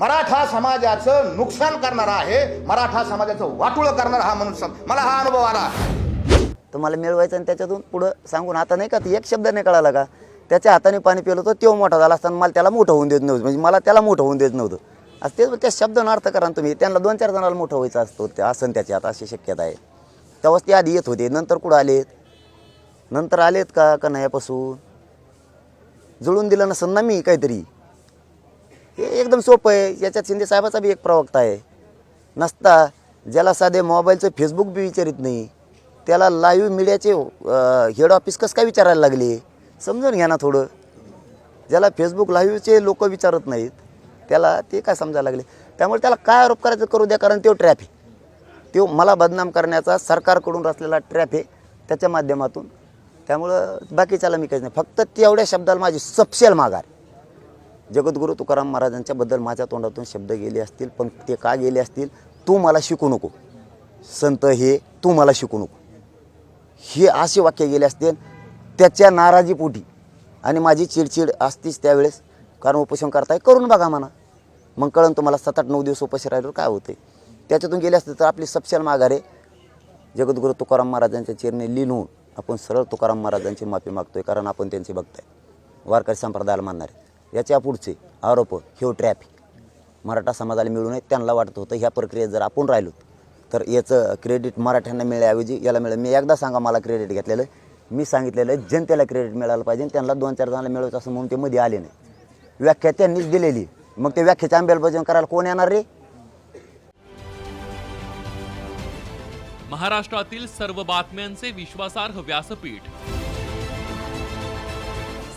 मराठा समाजाचं नुकसान करणारा आहे मराठा समाजाचं वाटुळं करणारा हा मनुष्य. मला हा अनुभव आला. तुम्हाला मिळवायचं आणि त्याच्यातून पुढं सांगून आता नाही का ते एक शब्द नाही कळाला का? त्याच्या हाताने पाणी पिलं होतं तो मोठा झाला असताना मला त्याला मोठं होऊन देत नव्हतं. म्हणजे मला त्याला मोठं होऊन देत नव्हतं. असं तेच त्या शब्दानं अर्थ करा ना तुम्ही. त्यांना दोन चार जणांना मोठं व्हायचं असतो ते असं त्याची आता अशी शक्यता आहे. तेव्हाच ते आधी येत होते. नंतर कुठं आलेत? नंतर आलेत का का नाहीपासून जुळून दिलं नसेल ना मी काहीतरी. हे एकदम सोपं आहे. याच्यात शिंदे साहेबाचा बी एक प्रवक्ता आहे. नसता ज्याला साधे मोबाईलचं फेसबुक बी विचारित नाही त्याला लाईव्ह मीडियाचे हेड ऑफिस कसं काय विचारायला लागले? समजून घ्या ना थोडं. ज्याला फेसबुक लाईव्हचे लोक विचारत नाहीत त्याला ते काय समजायला लागले? त्यामुळे त्याला काय आरोप करायचं करू द्या कारण तो ट्रॅप आहे. तो मला बदनाम करण्याचा सरकारकडून रचलेला ट्रॅप आहे त्याच्या माध्यमातून. त्यामुळं बाकीच्याला मी काहीच नाही. फक्त तेवढ्या शब्दाला माझी सपशेल माघार. जगद्गुरू तुकाराम महाराजांच्याबद्दल माझ्या तोंडातून शब्द गेले असतील पण ते का गेले असतील तू मला शिकू नको. संत हे तू मला शिकू नको. हे असे वाक्य गेले असतील त्याच्या नाराजीपोटी आणि माझी चिडचिड असतीच त्यावेळेस. कारण उपोषण करताय करून बघा म्हणा. मग कळण तुम्हाला सात आठ नऊ दिवस उपाशी राहिल्यावर काय होते त्याच्यातून गेले असते तर आपली सपशाल माघारे. जगद्गुरु जगद्गुरू तुकाराम महाराजांच्या चरणी लिहून आपण सरळ तुकाराम महाराजांची माफी मागतोय कारण आपण त्यांची बघताय वारकरी संप्रदायाला मानणारे. याच्या पुढचे आरोप ह्यो ट्रॅफिक मराठा समाजाला मिळू नये त्यांना वाटत होतं ह्या प्रक्रियेत जर आपण राहिलो तर याचं क्रेडिट मराठ्यांना मिळण्याऐवजी याला मिळेल. मी एकदा सांगा मला क्रेडिट घेतलेलं. मी सांगितलेलं जनतेला क्रेडिट मिळालं पाहिजे त्यांना दोन चार जणांना मिळवायचं असं म्हणून ते मध्ये आले नाही. व्याख्या त्यांनीच दिलेली. मग ते व्याख्याची अंमलबजावणी करायला कोण येणार रे? महाराष्ट्रातील सर्व बातम्यांचे विश्वासार्ह व्यासपीठ.